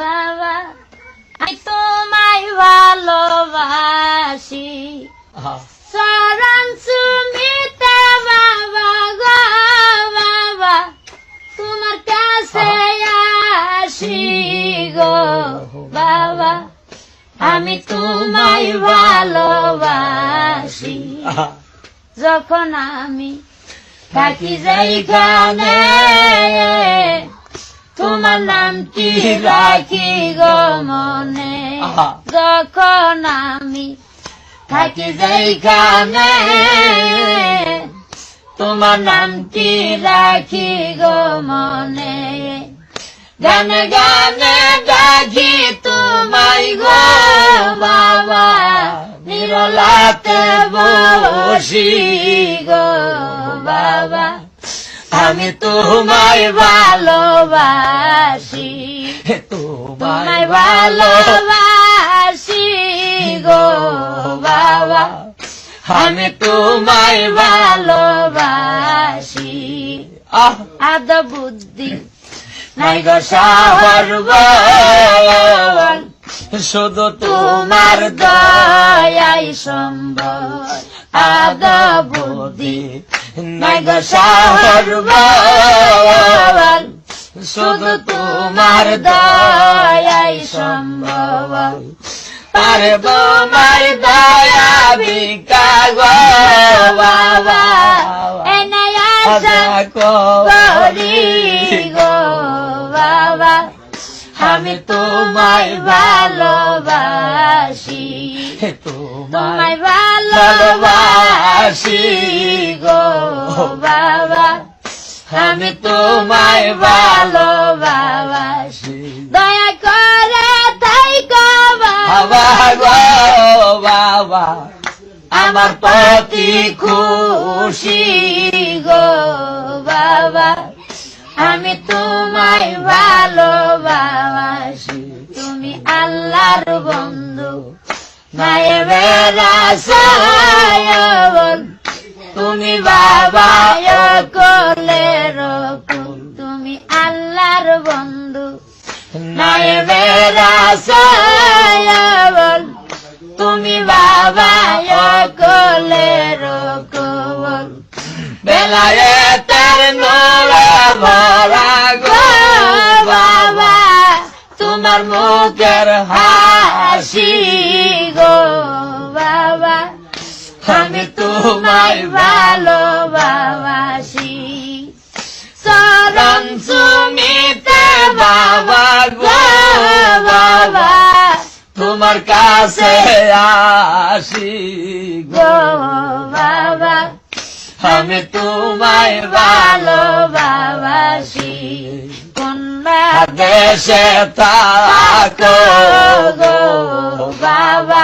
বাবা আমি তোমায় ভালোবাসি। চরণ সুমিতে বাবা গো বাবা তোমার কাছে আসি গো বাবা আমি তোমায় ভালোবাসি। যখন আমি থাকি যেখানে তোমার নামটি রাখি গো মনে। যখন আমি থাকি যেখানে তোমার নামটি রাখি গো মনে। গানে গানে ডাকি তোমায় গো বাবা নিরলাতে বসি গো বাবা। আমি তোমায় ভালোবাসি। তোমায় ভালোবাসি গো বাবা। আমি তোমায় ভালোবাসি। আদ বুদ্ধি নাই গো সাহর শুধু তোমার দয়াই সম্ভব আদ বুদ্ধি শুধু তোমার দয়াই সম্ভব তার বোমার দয়া বিকা গো বাবা। করি গো বাবা। আমি তোমায় ভালোবাসি তোমায় ভালোবাসি। বাবা, আমি তোমায় ভালোবাসি। দয়া করে তাই বাবা। বাবা আমার প্রতি খুশি গো বাবা। আমি তোমায় ভালোবাসি। তুমি আল্লাহর বন্ধু, মায়ের রাসায়ন তুমি বাবা কোলে। রকুল তুমি আল্লাহর বন্ধু। রাসায়ন তুমি বাবা কোলে। রকুল বেলায়েতের নোরা ভরা গো বাবা। তোমার মুখের হাসি তোমায় ভালোবাসি। চরণ সুমিতে বাবা গো বাবা, তোমার কাছে আসি গো বাবা। আমি তোমায় ভালোবাসি। কন্যা দেশে থাকো গো বাবা।